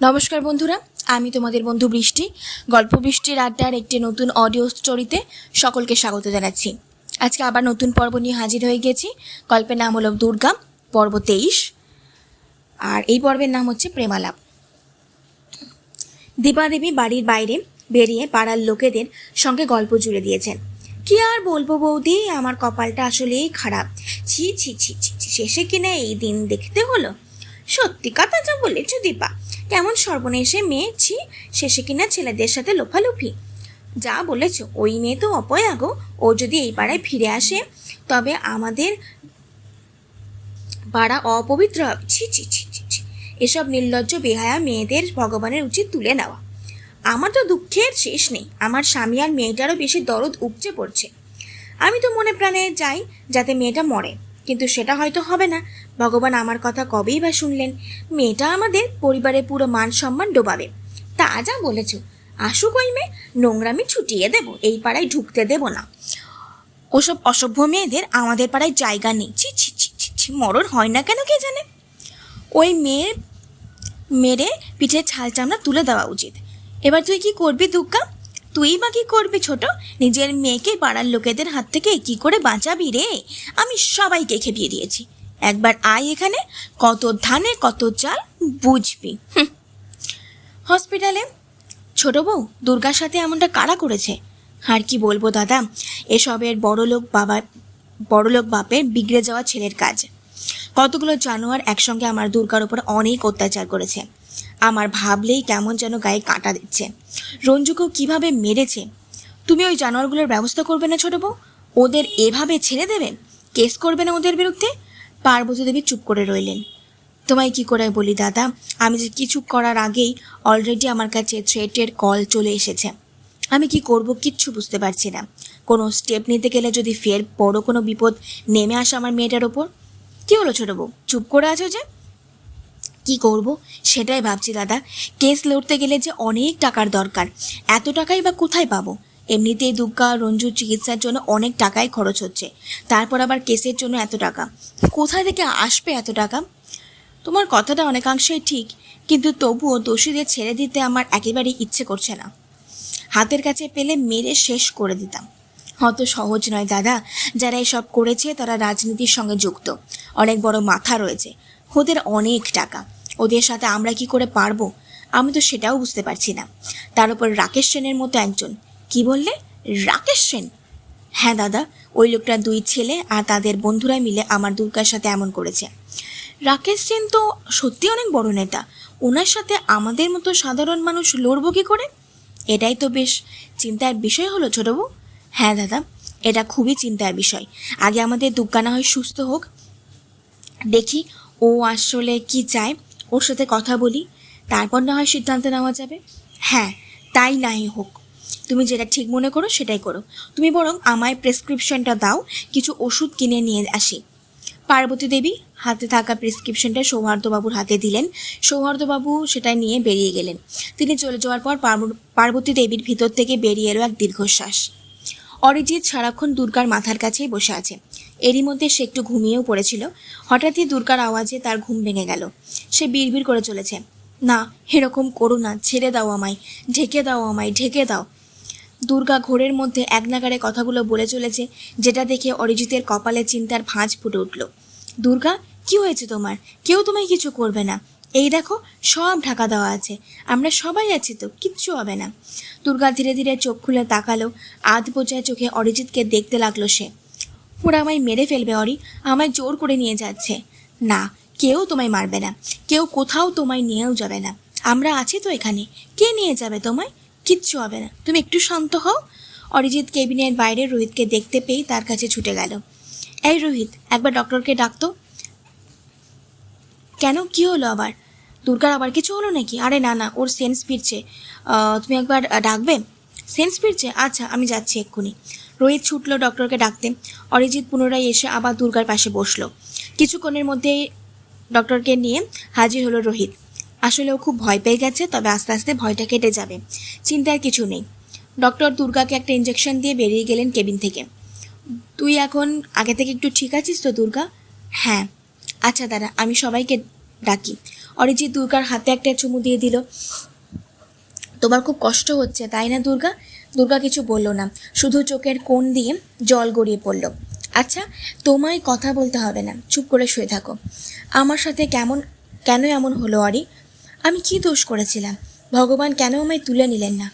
নমস্কার বন্ধুরা আমি তোমাদের বন্ধু বৃষ্টি। গল্প বৃষ্টির আড্ডার একটি নতুন অডিও স্টোরিতে সকলকে স্বাগত জানাচ্ছি। আজকে আবার নতুন পর্ব নিয়ে হাজির হয়ে গেছি। গল্পের নাম হলো দুর্গা পর্ব তেইশ। আর এই পর্বের নাম হচ্ছে প্রেমালাপ। দীপাদেবী বাড়ির বাইরে বেরিয়ে পাড়ার লোকেদের সঙ্গে গল্প জুড়ে দিয়েছেন। কি আর বলব বৌদি আমার কপালটা আসলেই খারাপ। ছি ছি ছি ছি ছি, শেষে কিনা এই দিন দেখতে হলো? সত্যি কথা যা বলেছ দীপা কেমন সর্বনেশে মেয়ে ছি, শেষে কিনা ছেলেদের সাথে লোফালুফি। যা বলেছ, ওই মেয়ে তো অপয়া গো, ও যদি এই পাড়ায় ফিরে আসে, তবে আমাদের পাড়া অপবিত্র হবে। ছি ছি ছি ছি ছি। এসব নির্লজ্জ, বেহায়া মেয়েদের ভগবানের উচিত তুলে নেওয়া। আমার তো দুঃখের শেষ নেই, আমার স্বামী আর মেয়েটারও বেশি দরদ উপচে পড়ছে। আমি তো মনে প্রাণে যাই, যাতে মেয়েটা মরে, কিন্তু সেটা হয়তো হবে না। ভগবান আমার কথা কবেই বা শুনলেন? মেয়েটা আমাদের পরিবারের পুরো মান সম্মান ডোবাবে। তা যা বলেছ। আসুক ওই মেয়ে, নোংরামি ছুটিয়ে দেব, এই পাড়ায় ঢুকতে দেব না। ওসব অসভ্য মেয়েদের আমাদের পাড়ায় জায়গা নেই। ছি ছি ছি ছি ছি মরণ হয় না কেন কে জানে? ওই মেয়ের মেরে পিঠে ছাল চামড়া তুলে দেওয়া উচিত। এবার তুই কি করবি দুগ্গা? তুই বা কি করবি ছোট? নিজের মেয়েকে পাড়ার লোকেদের হাত থেকে কি করে বাঁচাবি রে? আমি সবাইকে খেপিয়ে দিয়েছি। একবার আয় এখানে, কত ধানে, কত চাল, বুঝবি। হসপিটালে, ছোট বউ দুর্গার সাথে এমনটা কারা করেছে? আর কি বলব দাদা, এসবের বড়লোক বাবা, বড়লোক বাপের বিগড়ে যাওয়া ছেলের কাজ। কতগুলো জানোয়ার একসঙ্গে আমার দুর্গার ওপর অনেক অত্যাচার করেছে। আমার ভাবলেই কেমন যেন গায়ে কাঁটা দিচ্ছে। রঞ্জুকেও কীভাবে মেরেছে? তুমি ওই জানোয়ারগুলোর ব্যবস্থা করবে না ছোট বউ? ওদের এভাবে ছেড়ে দেবে? কেস করবে না ওদের বিরুদ্ধে? পার্বতী দেবী চুপ করে রইলেন তোমায় কি করে বলি, দাদা? আমি যে কিছু করার আগেই অলরেডি আমার কাছে থ্রেটের কল চলে এসেছে। আমি কি করব কিচ্ছু বুঝতে পারছি না। কোনো স্টেপ নিতে গেলে যদি ফের বড় কোনো বিপদ নেমে আসে আমার মেয়েটার ওপর? কী হলো ছোট বউ? চুপ করে আছো যে? কি করব? সেটাই ভাবছি, দাদা। কেস লড়তে গেলে যে অনেক টাকার দরকার। এত টাকাই বা কোথায় পাবো? এমনিতেই দুগ্গা রঞ্জুর চিকিৎসার জন্য অনেক টাকাই খরচ হচ্ছে। তারপর আবার কেসের জন্য এত টাকা। কোথায় থেকে আসবে এত টাকা? তোমার কথাটা অনেকাংশেই ঠিক, কিন্তু তবুও দোষীদের ছেড়ে দিতে আমার একেবারেই ইচ্ছে করছে না। হাতের কাছে পেলে মেরে শেষ করে দিতাম। অত সহজ নয় দাদা, যারা এসব করেছে তারা রাজনীতির সঙ্গে যুক্ত। অনেক বড় মাথা রয়েছে। ওদের অনেক টাকা। ওদের সাথে আমরা কি করে পারব? আমি তো সেটাও বুঝতে পারছি না। তার উপর রাকেশ সেনের মতো একজন। কি বললে? রাকেশ সেন। হ্যাঁ দাদা, ওই লোকটার দুই ছেলে আর তাদের বন্ধুরা মিলে আমার দুর্গার সাথে এমন করেছে। রাকেশ সেন তো সত্যি অনেক বড় নেতা। ওনার সাথে আমাদের মতো সাধারণ মানুষ লড়বো কি করে? এটাই তো বেশ চিন্তার বিষয় হলো ছোট বউ হ্যাঁ দাদা, এটা খুবই চিন্তার বিষয়। আগে আমাদের দুর্গা না হয় সুস্থ হোক। দেখি ও আসলে কি চায়, ওর সাথে কথা বলি। তারপর না হয় সিদ্ধান্ত নেওয়া যাবে। হ্যাঁ তাই নাই হোক। তুমি যেটা ঠিক মনে করো সেটাই করো। তুমি বরং আমায় প্রেসক্রিপশনটা দাও, কিছু ওষুধ কিনে নিয়ে আসি। পার্বতী দেবী হাতে থাকা প্রেসক্রিপশনটা সৌহার্দ্যবাবুর হাতে দিলেন। সৌহার্দ্যবাবু সেটা নিয়ে বেরিয়ে গেলেন। তিনি চলে যাওয়ার পর পার্বতী দেবীর ভিতর থেকে বেরিয়ে এলো এক দীর্ঘশ্বাস। অরিজিৎ সারাক্ষণ দুর্গার মাথার কাছেই বসে আছে। এরই মধ্যে সে একটু ঘুমিয়েও পড়েছিল। হঠাৎই দুর্গার আওয়াজে তার ঘুম ভেঙে গেল। সে বিড়বিড় করে চলেছে। না, এরকম করো না। ছেড়ে দাও আমায়। ঢেকে দাও আমায়। ঢেকে দাও। দুর্গা ঘোরের মধ্যে এক নাগারে কথাগুলো বলে চলেছে, যেটা দেখে অরিজিতের কপালে চিন্তার ভাঁজ ফুটে উঠল। দুর্গা, কি হয়েছে তোমার? কেউ তোমায় কিছু করবে না। এই দেখো, সব ঢাকা দেওয়া আছে। আমরা সবাই আছি তো, কিচ্ছু হবে না। দুর্গা ধীরে ধীরে চোখ খুলে তাকালো। আধ বোঝায় চোখে অরিজিৎকে দেখতে লাগল সে। ওরা আমায় মেরে ফেলবে, অরি। আমায় জোর করে নিয়ে যাচ্ছে। না, কেউ তোমায় মারবে না। কেউ কোথাও তোমায় নিয়েও যাবে না। আমরা আছি তো এখানে। কে নিয়ে যাবে তোমায়? কিচ্ছু হবে না। তুমি একটু শান্ত হও। অরিজিৎ কেবিনের বাইরে রোহিতকে দেখতে পেয়ে তার কাছে ছুটে গেল। এই রোহিত, একবার ডক্টরকে ডাকতো। কেন? কি হলো আবার? দুর্গার আবার কিছু হলো নাকি? আরে না না, ওর সেন্স ফিরছে। তুমি একবার ডাকবে? সেন্স ফিরছে? আচ্ছা আমি যাচ্ছি এক্ষুনি। রোহিত ছুটলো ডক্টরকে ডাকতে। অরিজিৎ পুনরায় এসে আবার দুর্গার পাশে বসল। কিছুক্ষণের মধ্যেই ডক্টরকে নিয়ে হাজির হলো রোহিত। আসলে ও খুব ভয় পেয়ে গেছে, তবে আস্তে আস্তে ভয়টা কেটে যাবে। চিন্তার কিছু নেই। ডক্টর দুর্গাকে একটা ইঞ্জেকশন দিয়ে বেরিয়ে গেলেন কেবিন থেকে। তুই এখন আগে থেকে একটু ঠিক আছিস তো দুর্গা? হ্যাঁ। আচ্ছা দাদা, আমি সবাইকে ডাকি। অরিজিৎ দুর্গার হাতে একটা চুমু দিয়ে দিল। তোমার খুব কষ্ট হচ্ছে, তাই না দুর্গা? দুর্গা কিছু বলল না। শুধু চোখের কোণ দিয়ে জল গড়িয়ে পড়ল। আচ্ছা তোমায় কথা বলতে হবে না। চুপ করে শুয়ে থাকো। আমার সাথে কেমন, কেন এমন হলো অরি? আমি কি দোষ করেছিলাম? ভগবান কেন আমায় তুলে নিলেন না?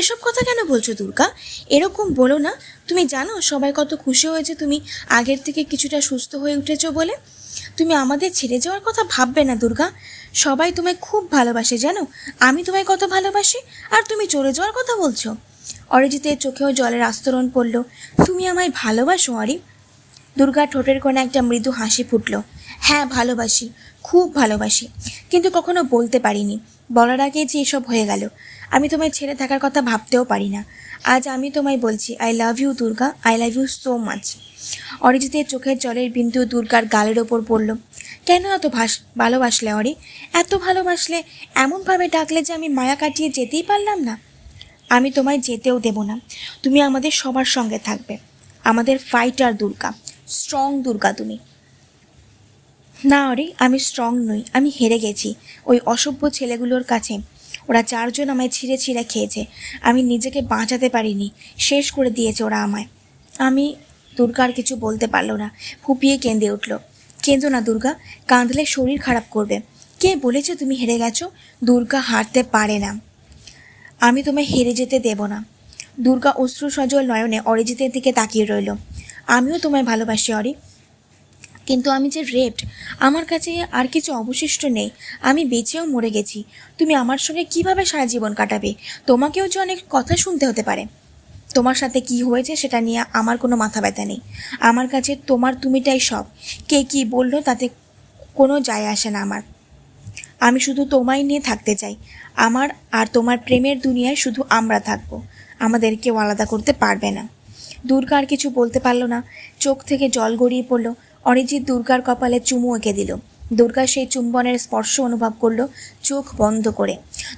এসব কথা কেন বলছো দুর্গা? এরকম বলো না। তুমি জানো সবাই কত খুশি হয়েছে তুমি আগের থেকে কিছুটা সুস্থ হয়ে উঠেছো বলে? তুমি আমাদের ছেড়ে যাওয়ার কথা ভাববে না দুর্গা। সবাই তোমায় খুব ভালোবাসে, জানো? আমি তোমায় কত ভালোবাসি আর তুমি চলে যাওয়ার কথা বলছো। অরিজিতের চোখেও জলের আস্তরণ পড়ল। তুমি আমায় ভালোবাসো অরি দুর্গা ঠোঁটের কোণে একটা মৃদু হাসি ফুটল। হ্যাঁ ভালোবাসি। খুব ভালোবাসি। কিন্তু কখনো বলতে পারিনি। বলার আগে যে এসব হয়ে গেল। আমি তোমায় ছেড়ে থাকার কথা ভাবতেও পারি না। আজ আমি তোমায় বলছি I love you Durga. I love you so much অরিজিতের চোখের জলের বিন্দু দুর্গার গালের ওপর পড়ল। কেন এত ভাস, ভালোবাসলে অরি? এত ভালোবাসলে এমনভাবে ডাকলে যে আমি মায়া কাটিয়ে যেতেই পারলাম না? আমি তোমায় যেতেও দেব না। তুমি আমাদের সবার সঙ্গে থাকবে। আমাদের ফাইটার দুর্গা। স্ট্রং দুর্গা তুমি। না অরে আমি স্ট্রং নই, আমি হেরে গেছি। ওই অসভ্য ছেলেগুলোর কাছে। ওরা চারজন আমায় ছিঁড়ে ছিঁড়ে খেয়েছে। আমি নিজেকে বাঁচাতে পারিনি। শেষ করে দিয়েছে ওরা আমায়। আমি দুর্গার কিছু বলতে পারল না। ফুপিয়ে কেঁদে উঠল। কেঁদো না দুর্গা, কাঁদলে শরীর খারাপ করবে। কে বলেছে তুমি হেরে গেছো? দুর্গা হারতে পারে না। আমি তোমায় হেরে যেতে দেব না। দুর্গা অশ্রু সজল নয়নে অরিজিতের দিকে তাকিয়ে রইল। আমিও তোমায় ভালোবাসি, অরি। কিন্তু আমি যে রেপড আমার কাছে আর কিছু অবশিষ্ট নেই। আমি বেঁচেও মরে গেছি। তুমি আমার সঙ্গে কীভাবে সারা জীবন কাটাবে? তোমাকেও যে অনেক কথা শুনতে হতে পারে। তোমার সাথে কি হয়েছে সেটা নিয়ে আমার কোনো মাথা ব্যথা নেই। আমার কাছে তোমার তুমিটাই সব। কে কি বলল তাতে কোনো যায় আসে না আমার। আমি শুধু তোমায় নিয়ে থাকতে চাই। আমার আর তোমার প্রেমের দুনিয়ায় শুধু আমরা থাকব। আমাদের কেউ আলাদা করতে পারবে না। দুর্গা আর কিছু বলতে পারল না। চোখ থেকে জল গড়িয়ে পড়ল। অরিজিৎ দুর্গার কপালে চুমু এঁকে দিল। দুর্গা সেই চুম্বনের স্পর্শ অনুভব করল চোখ বন্ধ করে।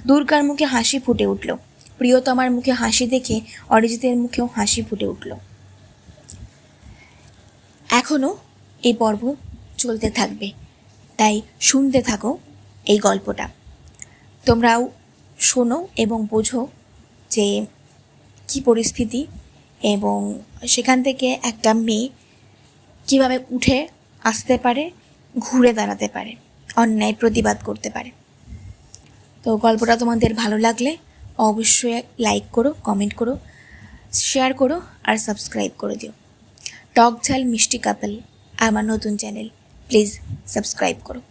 দুর্গার মুখে হাসি ফুটে উঠল। প্রিয়তমার মুখে হাসি দেখে অরিজিতের মুখেও হাসি ফুটে উঠল। এখনও এই পর্ব চলতে থাকবে। তাই শুনতে থাকো এই গল্পটা। তোমরাও শোনো এবং বোঝো যে কী পরিস্থিতি এবং সেখান থেকে একটা মেয়ে কীভাবে উঠে আসতে পারে, ঘুরে দাঁড়াতে পারে, অন্যায় প্রতিবাদ করতে পারে। তো গল্পটা তোমাদের ভালো লাগলে অবশ্যই লাইক করো কমেন্ট করো শেয়ার করো আর সাবস্ক্রাইব করে দিও। টক ঝাল মিষ্টি কাপল আমার নতুন চ্যানেল প্লিজ সাবস্ক্রাইব করো।